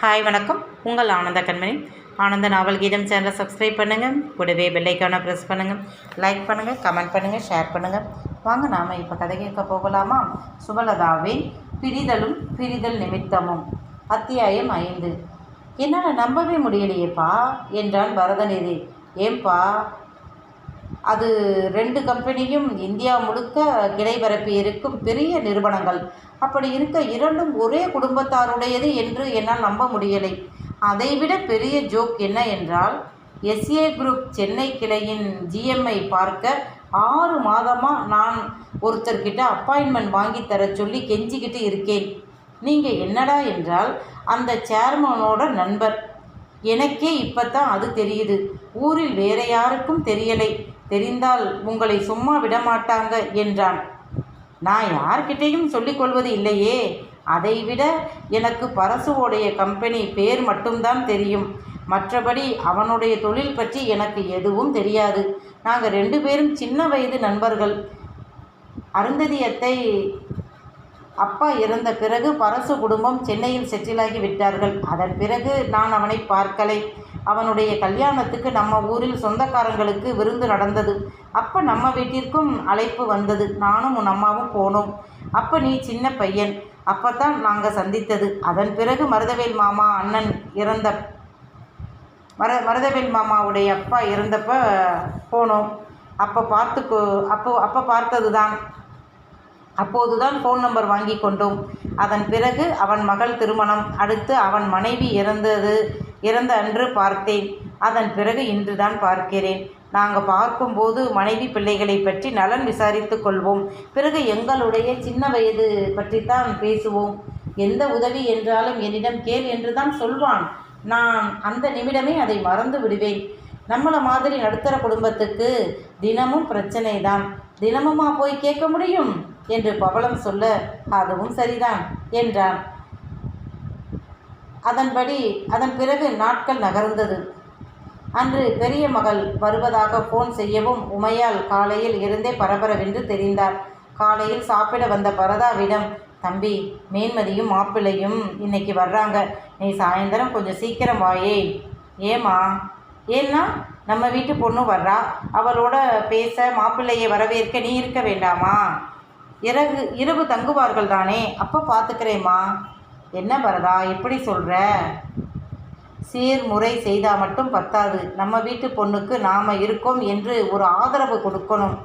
Hi வணக்கம். உங்கள் ஆனந்த கண்மணி. ஆனந்த நாவல் கீதம் சேனலை சப்ஸ்கிரைப் பண்ணுங்கள் கூடவே பெல்லைக்கான ப்ரெஸ் பண்ணுங்கள் லைக் பண்ணுங்கள் கமெண்ட் பண்ணுங்கள் ஷேர் பண்ணுங்கள் வாங்க நாம் இப்போ கதை கேட்க போகலாமா? சுபலதாவே பிரிதலும் பிரிதல் நிமித்தமும். அத்தியாயம் ஐந்து. என்னால் நம்பவே முடியலையேப்பா என்றான் பரதநிதி. ஏன்பா அது ரெண்டு கம்பெனியும் இந்தியா முழுக்க கிளை பரப்பி இருக்கும் பெரிய நிறுவனங்கள். அப்படி இருக்க இரண்டும் ஒரே குடும்பத்தாருடையது என்று என்னால் நம்ப முடியலை. அதைவிட பெரிய ஜோக் என்ன என்றால் எஸ்ஏ குரூப் சென்னை கிளையின் ஜிஎம்ஐ பார்க்க ஆறு மாதமாக நான் ஒருத்தர்கிட்ட அப்பாயின்மெண்ட் வாங்கி தர சொல்லி கெஞ்சிக்கிட்டு இருக்கேன். நீங்கள் என்னடா என்றால் அந்த சேர்மனோட நண்பர். எனக்கே இப்போ தான் அது தெரியுது. ஊரில் வேற யாருக்கும் தெரியலை. தெரிந்தால் உங்களை சும்மா விடமாட்டாங்க என்றான். நான் யார்கிட்டேயும் சொல்லிக்கொள்வது இல்லையே. அதைவிட எனக்கு பரசுவோடைய கம்பெனி பேர் மட்டும்தான் தெரியும். மற்றபடி அவனுடைய தொழில் பற்றி எனக்கு எதுவும் தெரியாது. நாங்கள் ரெண்டு பேரும் சின்ன வயது நண்பர்கள். அருந்ததியத்தை அப்பா இறந்த பிறகு பரசு குடும்பம் சென்னையில் செட்டிலாகி விட்டார்கள். அதன் பிறகு நான் அவனை பார்க்கலை. அவனுடைய கல்யாணத்துக்கு நம்ம ஊரில் சொந்தக்காரங்களுக்கு விருந்து நடந்தது. அப்போ நம்ம வீட்டிற்கும் அழைப்பு வந்தது. நானும் உன் அம்மாவும் போனோம். அப்போ நீ சின்ன பையன். அப்போ தான் நாங்கள் சந்தித்தது. அதன் பிறகு மருதவேல் மாமா அண்ணன் இறந்த மர மருதவேல் மாமாவுடைய அப்பா இறந்தப்ப போனோம். அப்போ பார்த்து அப்போ அப்போ பார்த்தது தான் அப்போதுதான் ஃபோன் நம்பர் வாங்கி கொண்டோம். அதன் பிறகு அவன் மகள் திருமணம். அடுத்து அவன் மனைவி இறந்தது. இறந்த அன்று பார்த்தேன். அதன் பிறகு இன்றுதான் பார்க்கிறேன். நாங்கள் பார்க்கும்போது மனைவி பிள்ளைகளை பற்றி நலன் விசாரித்து கொள்வோம். பிறகு எங்களுடைய சின்ன வயது பற்றித்தான் பேசுவோம். எந்த உதவி என்றாலும் என்னிடம் கேள் என்று தான் சொல்வான். நான் அந்த நிமிடமே அதை மறந்து விடுவேன். நம்மளை மாதிரி நடுத்தர குடும்பத்துக்கு தினமும் பிரச்சனை தான் தினமுமா போய் கேட்க முடியும்? என்று பவளம் சொல்ல அதுவும் சரிதான் என்றான். அதன்படி அதன் பிறகு நாட்கள் நகர்ந்தது. அன்று பெரிய மகள் வருவதாக ஃபோன் செய்யவும் உமையால் காலையில் இருந்தே பரபரவென்று தெரிந்தார். காலையில் சாப்பிட வந்த பரதாவிடம் தம்பி மேன்மதியும் மாப்பிள்ளையும் இன்னைக்கு வர்றாங்க. நீ சாயந்தரம் கொஞ்சம் சீக்கிரம் வாயே. ஏமா ஏன்னா நம்ம வீட்டு பொண்ணு வர்றா. அவளோட பேச மாப்பிள்ளையை வரவேற்க நீ இருக்க வேண்டாமா? இரவு இரவு தங்குவார்கள் தானே அப்போ பார்த்துக்கிறேம்மா என்ன பரதா எப்படி சொல்கிற சீர்முறை செய்தால் மட்டும் பத்தாது. நம்ம வீட்டு பொண்ணுக்கு நாம் இருக்கோம் என்று ஒரு ஆதரவு கொடுக்கணும்.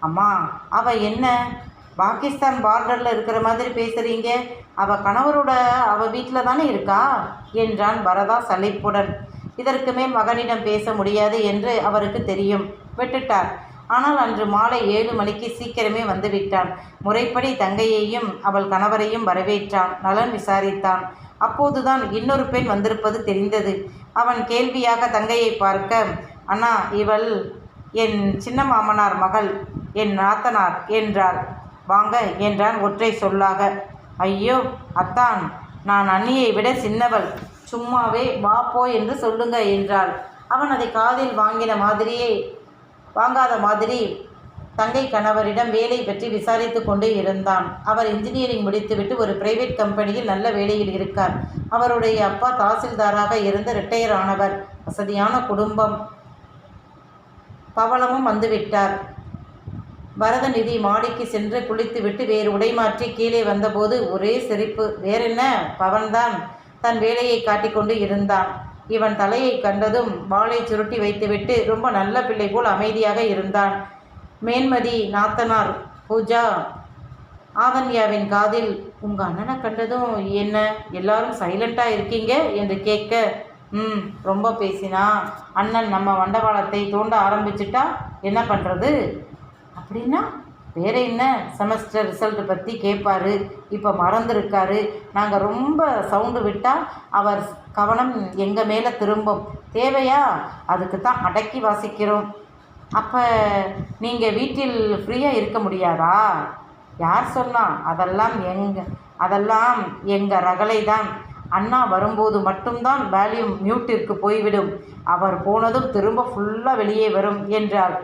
அம்மா அவள் என்ன? பாகிஸ்தான் பார்டரில் இருக்கிற மாதிரி பேசுகிறீங்க அவள் கணவரோட அவள் வீட்டில் தானே இருக்கா? என்றான் பரதா சலிப்புடன். இதற்கு மேல் மகனிடம் பேச முடியாது என்று அவருக்கு தெரியும். விட்டுட்டார். ஆனால் அன்று மாலை ஏழு மணிக்கு சீக்கிரமே வந்துவிட்டான். முறைப்படி தங்கையையும் அவள் கணவரையும் வரவேற்றான். நலன் விசாரித்தான். அப்போதுதான் இன்னொரு பெண் வந்திருப்பது தெரிந்தது. அவன் கேள்வியாக தங்கையை பார்க்க அண்ணா இவள் என் சின்ன மாமனார் மகள் என் நாத்தனார் என்றாள். வாங்க என்றான் ஒற்றை சொல்லாக. ஐயோ அத்தான். நான் அண்ணியை விட சின்னவள். சும்மாவே வா போ என்று சொல்லுங்க என்றாள். அவன் அதை காதில் வாங்கின மாதிரியே வாங்காத மாதிரி தங்கை கணவரிடம் வேலை பற்றி விசாரித்து கொண்டே இருந்தான். அவர் இன்ஜினியரிங் முடித்துவிட்டு ஒரு பிரைவேட் கம்பெனியில் நல்ல வேலையில் இருக்கார். அவருடைய அப்பா தாசில்தாராக இருந்து ரிட்டையர் ஆனவர். வசதியான குடும்பம். பவளமும் வந்துவிட்டார். பரதநிதி மாடிக்கு சென்று குளித்துவிட்டு வேறு உடை மாற்றி கீழே வந்தபோது ஒரே சிரிப்பு. வேறென்ன? பவன்தான். தன் வேலையை காட்டிக்கொண்டு இருந்தான். இவன் தலையை கண்டதும் வாளை சுருட்டி வைத்துவிட்டு ரொம்ப நல்ல பிள்ளை போல் அமைதியாக இருந்தான். மேன்மதி நாத்தனார் பூஜா ஆதன்யாவின் காதில் உங்கள் அண்ணனை கண்டதும் என்ன? எல்லாரும் சைலண்ட்டாக இருக்கீங்க? என்று கேட்க ம் ரொம்ப பேசினா. அண்ணன் நம்ம வண்டவாளத்தை தோண்ட ஆரம்பிச்சிட்டா என்ன பண்ணுறது அப்படின்னா வேற என்ன? செமஸ்டர் ரிசல்ட் பற்றி கேட்பாரு இப்போ மறந்துருக்காரு. நாங்கள் ரொம்ப சவுண்டு விட்டால் அவர் கவனம் எங்கள் மேலே திரும்பும். தேவையா? அதுக்கு தான் அடக்கி வாசிக்கிறோம். அப்போ நீங்கள் வீட்டில் ஃப்ரீயாக இருக்க முடியாதா? யார் சொன்னா? அதெல்லாம் எங்க அதெல்லாம் எங்கள் ரகலை தான் அண்ணா வரும்போது மட்டும்தான் வேல்யூம் மியூட்டிற்கு போய்விடும். அவர் போனதும் திரும்ப ஃபுல்லாக வெளியே வரும் என்றார்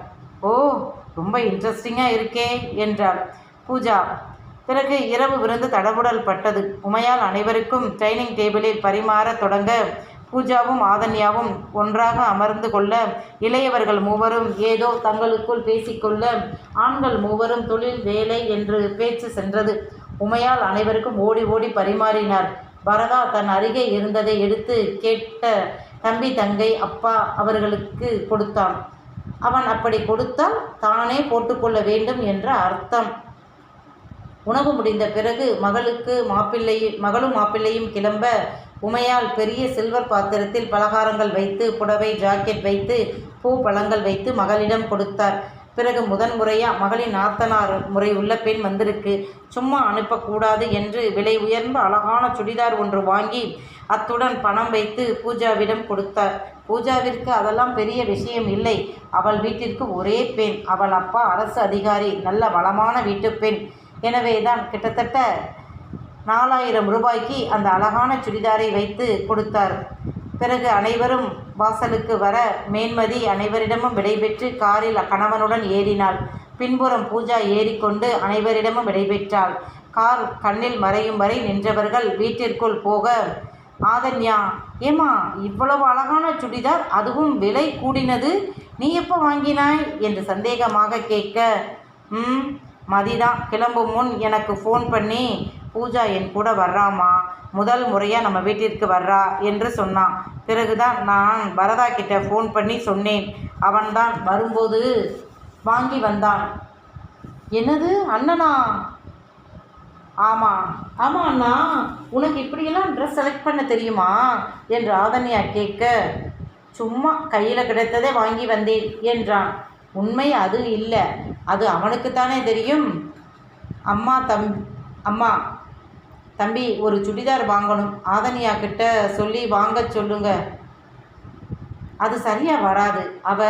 ஓ ரொம்ப இன்ட்ரெஸ்டிங்காக இருக்கே என்றாள். பூஜா பிறகு இரவு விருந்து தடபுடல் பட்டது. உமையால் அனைவருக்கும் டைனிங் டேபிளில் பரிமாறத் தொடங்க பூஜாவும் ஆதன்யாவும் ஒன்றாக அமர்ந்து கொள்ள இளையவர்கள் மூவரும் ஏதோ தங்களுக்குள் பேசிக்கொள்ள ஆண்கள் மூவரும் தொழில் வேலை என்று பேச்சு சென்றது. உமையால் அனைவருக்கும் ஓடி ஓடி பரிமாறினார். பரதா தன் அருகே இருந்ததை எடுத்து கேட்ட தம்பி தங்கை அப்பா அவர்களுக்கு கொடுத்தான். அவன் அப்படி கொடுத்தால் தானே போட்டுக்கொள்ள வேண்டும் என்ற அர்த்தம். உணவு முடிந்த பிறகு மகளுக்கு மாப்பிள்ளையும் மகளும் மாப்பிள்ளையும் கிளம்ப உமையால் பெரிய சில்வர் பாத்திரத்தில் பலகாரங்கள் வைத்து புடவை ஜாக்கெட் வைத்து பூ பழங்கள் வைத்து மகளிடம் கொடுத்தார். பிறகு முதன் முறையாக மகளின் நாத்தனார் முறை உள்ள பெண் வந்திருக்கு. சும்மா அனுப்பக்கூடாது என்று விலை உயர்ந்த அழகான சுடிதார் ஒன்று வாங்கி அத்துடன் பணம் வைத்து பூஜாவிடம் கொடுத்தார். பூஜாவிற்கு அதெல்லாம் பெரிய விஷயம் இல்லை. அவள் வீட்டிற்கு ஒரே பெண். அவள் அப்பா அரசு அதிகாரி. நல்ல வளமான வீட்டு பெண். எனவே தான் கிட்டத்தட்ட நாலாயிரம் ரூபாய்க்கு அந்த அழகான சுடிதாரை வைத்து கொடுத்தார். பிறகு அனைவரும் வாசலுக்கு வர மேன்மதி அனைவரிடமும் விடைபெற்று காரில் கணவனுடன் ஏறினாள். பின்புறம் பூஜா ஏறிக்கொண்டு அனைவரிடமும் விடைபெற்றாள். கார் கண்ணில் மறையும் வரை நின்றவர்கள் வீட்டிற்குள் போக ஆதன்யா ஏமா இவ்வளவு அழகான சுடிதார் அதுவும் விலை கூடினது நீ எப்போ வாங்கினாய்? என்று சந்தேகமாக கேட்க ம் மதிதான் கிளம்பும் முன் எனக்கு ஃபோன் பண்ணி பூஜா என் கூட வர்றாமா முதல் முறையாக நம்ம வீட்டிற்கு வர்றா என்று சொன்னான். பிறகுதான் நான் பரதா கிட்ட ஃபோன் பண்ணி சொன்னேன். அவன்தான் வரும்போது வாங்கி வந்தான். என்னது அண்ணனா? ஆமாம் ஆமாம் அண்ணா. உனக்கு இப்படியெல்லாம் ட்ரெஸ் செலக்ட் பண்ண தெரியுமா? என்று ஆதன்யா கேட்க சும்மா கையில் கிடைத்ததே வாங்கி வந்தேன் என்றான். உண்மை அது இல்லை. அது அவனுக்குத்தானே தெரியும். அம்மா தம் அம்மா தம்பி ஒரு சுடிதார் வாங்கணும். ஆதனியா கிட்ட சொல்லி வாங்க சொல்லுங்க. அது சரியா வராது. அவ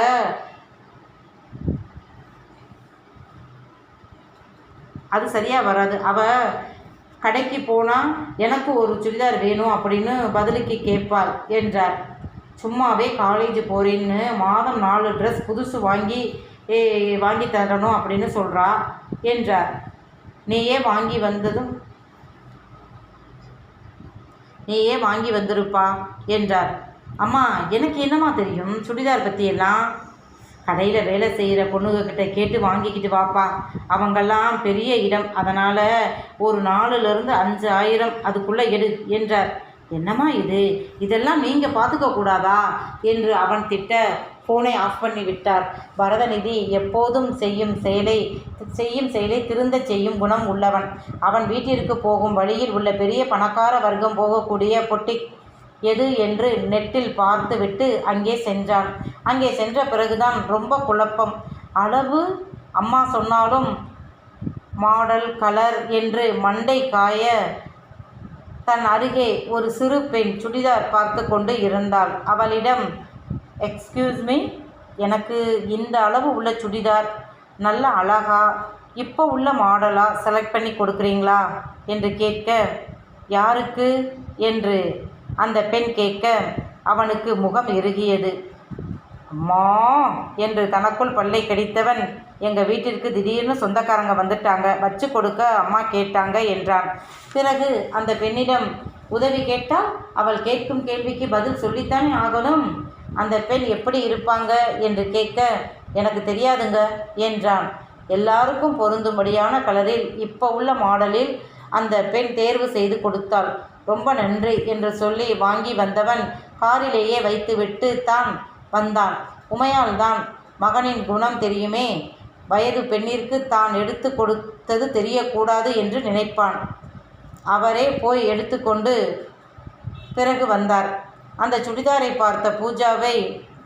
அது சரியா வராது. அவ கடைக்கு போனால் எனக்கு ஒரு சுடிதார் வேணும் அப்படின்னு பதிலுக்கு கேட்பாள் என்றார். சும்மாவே காலேஜ் போகிறேன்னு மாதம் நாலு ட்ரெஸ் புதுசு வாங்கி வாங்கி தரணும் அப்படின்னு சொல்கிறா என்றார். நீயே வாங்கி வந்ததும் நீயே வாங்கி வந்திருப்பா என்றார். அம்மா எனக்கு என்னம்மா தெரியும்? சுடிதார் பற்றியெல்லாம் கடையில் வேலை செய்கிற பொண்ணுங்கக்கிட்ட கேட்டு வாங்கிக்கிட்டு வாப்பா. அவங்கெல்லாம் பெரிய இடம். அதனால் ஒரு நாலுலேருந்து அஞ்சு ஆயிரம் அதுக்குள்ளே எடு என்றார். என்னம்மா இது? இதெல்லாம் நீங்கள் பார்த்துக்க கூடாதா? என்று அவன் திட்ட ஃபோனை ஆஃப் பண்ணி விட்டார். பரதநிதி எப்போதும் செய்யும் செயலை செய்யும் செயலை திருந்த செய்யும் குணம் உள்ளவன். அவன் வீட்டிற்கு போகும் வழியில் உள்ள பெரிய பணக்கார வர்க்கம் போகக்கூடிய பொட்டி எது என்று நெட்டில் பார்த்துவிட்டு அங்கே சென்றான். அங்கே சென்ற பிறகுதான் ரொம்ப குழப்பம். அளவு? அம்மா சொன்னாலும் மாடல் கலர் என்று மண்டை காய தன் அருகே ஒரு சிறு பெண் சுடிதார் பார்த்து கொண்டு இருந்தாள். அவளிடம் எக்ஸ்கியூஸ் மீ எனக்கு இந்த அளவு உள்ள சுடிதார் நல்ல அழகா இப்போ உள்ள மாடலாக செலக்ட் பண்ணி கொடுக்குறீங்களா? என்று கேட்க யாருக்கு? என்று அந்த பெண் கேட்க அவனுக்கு முகம் இறுகியது அம்மா! என்று தனக்குள் பல்லை கடித்தவன். எங்கள் வீட்டிற்கு திடீர்னு சொந்தக்காரங்க வந்துட்டாங்க. வச்சு கொடுக்க அம்மா கேட்டாங்க என்றான். பிறகு அந்த பெண்ணிடம் உதவி கேட்டால் அவள் கேட்கும் கேள்விக்கு பதில் சொல்லித்தானே ஆகணும்? அந்த பெண் எப்படி இருப்பாங்க? என்று கேட்க எனக்கு தெரியாதுங்க என்றான். எல்லாருக்கும் பொருந்தும்படியான கலரில் இப்போ உள்ள மாடலில் அந்த பெண் தேர்வு செய்து கொடுத்தாள். ரொம்ப நன்றி என்று சொல்லி வாங்கி வந்தவன் காரிலேயே வைத்துவிட்டு தான் வந்தான். உமையால் தான் மகனின் குணம் தெரியுமே. வயது பெண்ணிற்கு தான் எடுத்து கொடுத்தது தெரியக்கூடாது என்று நினைப்பான். அவரே போய் எடுத்துக்கொண்டு பிறகு வந்தார். அந்த சுடிதாரை பார்த்த பூஜாவை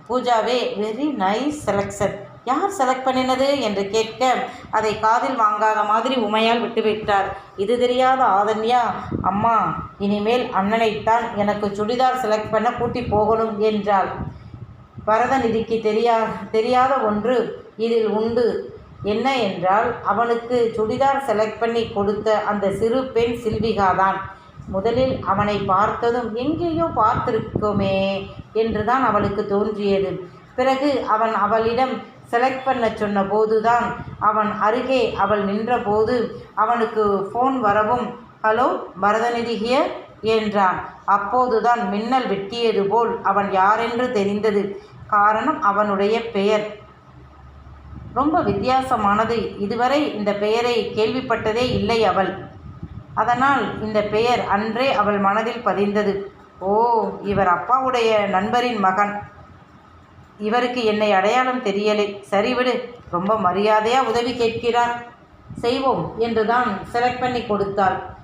பூஜாவே வெரி நைஸ் செலக்ஷன் யார் செலக்ட் பண்ணினது? என்று கேட்க அதை காதில் வாங்காத மாதிரி உமையால் விட்டுவிட்டார். இது தெரியாத ஆதன்யா. அம்மா இனிமேல் அண்ணனைத்தான் எனக்கு சுடிதார் செலக்ட் பண்ண கூட்டி போகணும் என்றாள். பரதநிதிக்கு தெரியா தெரியாத ஒன்று இதில் உண்டு. என்ன என்றால் அவனுக்கு சுடிதார் செலக்ட் பண்ணி கொடுத்த அந்த சிறு பெண் சில்விகாதான். முதலில் அவனை பார்த்ததும் எங்கேயோ பார்த்திருக்கோமே என்றுதான் அவளுக்கு தோன்றியது. பிறகு அவன் அவளிடம் செலக்ட் பண்ண சொன்ன போதுதான் அவன் அருகே அவள் நின்றபோது அவனுக்கு ஃபோன் வரவும் ஹலோ பரதநிதி ஹியர் என்றான். அப்போதுதான் மின்னல் வெட்டியது போல் அவன் யாரென்று தெரிந்தது. காரணம் அவனுடைய பெயர். ரொம்ப வித்தியாசமானது. இதுவரை இந்த பெயரை கேள்விப்பட்டதே இல்லை அவள். அதனால் இந்த பெயர் அன்றே அவள் மனதில் பதிந்தது. ஓ இவர் அப்பாவுடைய நண்பரின் மகன். இவருக்கு என்னை அடையாளம் தெரியலை. சரிவிடு ரொம்ப மரியாதையாக உதவி கேட்கிறார். செய்வோம் என்றுதான் செலக்ட் பண்ணி கொடுத்தாள்.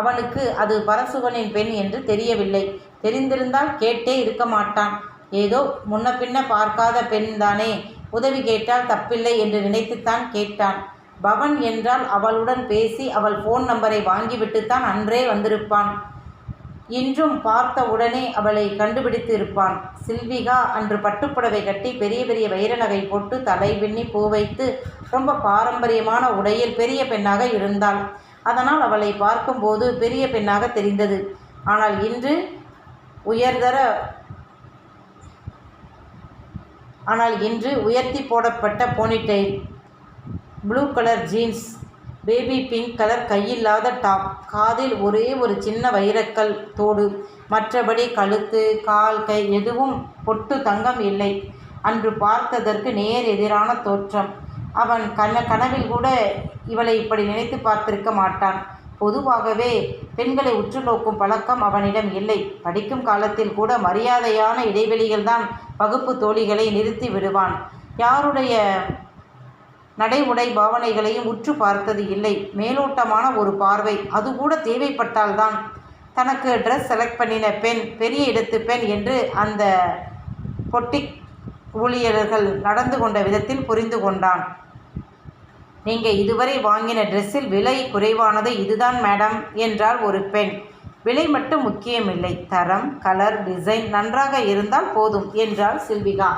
அவனுக்கு அது பரசுவனின் பெண் என்று தெரியவில்லை. தெரிந்திருந்தால் கேட்டே இருக்க மாட்டான். ஏதோ முன்ன பின்ன பார்க்காத பெண் தானே. உதவி கேட்டால் தப்பில்லை என்று நினைத்துத்தான் கேட்டான். பவன் என்றால் அவளுடன் பேசி அவள் ஃபோன் நம்பரை வாங்கிவிட்டுத்தான் அன்றே வந்திருப்பான். இன்றும் பார்த்த உடனே அவளை கண்டுபிடித்து இருப்பான். சில்விகா அன்று பட்டுப்புடவை கட்டி பெரிய பெரிய வைர நகை போட்டு தலை பின்னி பூ வைத்து ரொம்ப பாரம்பரியமான உடையில் பெரிய பெண்ணாக இருந்தாள். அதனால் அவளை பார்க்கும்போது பெரிய பெண்ணாக தெரிந்தது. ஆனால் இன்று உயர்தர ஆனால் இன்று உயர்த்தி போடப்பட்ட ponytail. Blue colour jeans baby pink colour கையில்லாத top காதில் ஒரே ஒரு சின்ன வைரக்கல் தோடு மற்றபடி கழுத்து கால் கை எதுவும் பொட்டு தங்கம் இல்லை. அன்று பார்த்ததற்கு நேர் எதிரான தோற்றம். அவன் கன கனவில் கூட இவளை இப்படி நினைத்து பார்த்திருக்க மாட்டான். பொதுவாகவே பெண்களை உற்று நோக்கும் பழக்கம் அவனிடம் இல்லை. படிக்கும் காலத்தில் கூட மரியாதையான இடைவெளிகள்தான் வகுப்பு தோழிகளை நிறுத்தி விடுவான். யாருடைய நடை உடை பாவனைகளையும் உற்று பார்த்தது இல்லை. மேலோட்டமான ஒரு பார்வை. அது கூட தேவைப்பட்டால்தான். தனக்கு ட்ரெஸ் செலக்ட் பண்ணின பெண் பெரிய இடத்து பெண் என்று அந்த பொட்டிக் ஊழியர்கள் நடந்து கொண்ட விதத்தில் புரிந்து கொண்டான். நீங்கள் இதுவரை வாங்கின ட்ரெஸ்ஸில் விலை குறைவானது இதுதான் மேடம் என்றால் ஒரு பெண். விலை மட்டும் முக்கியமில்லை. தரம் கலர் டிசைன் நன்றாக இருந்தால் போதும் என்றாள் சில்விகா.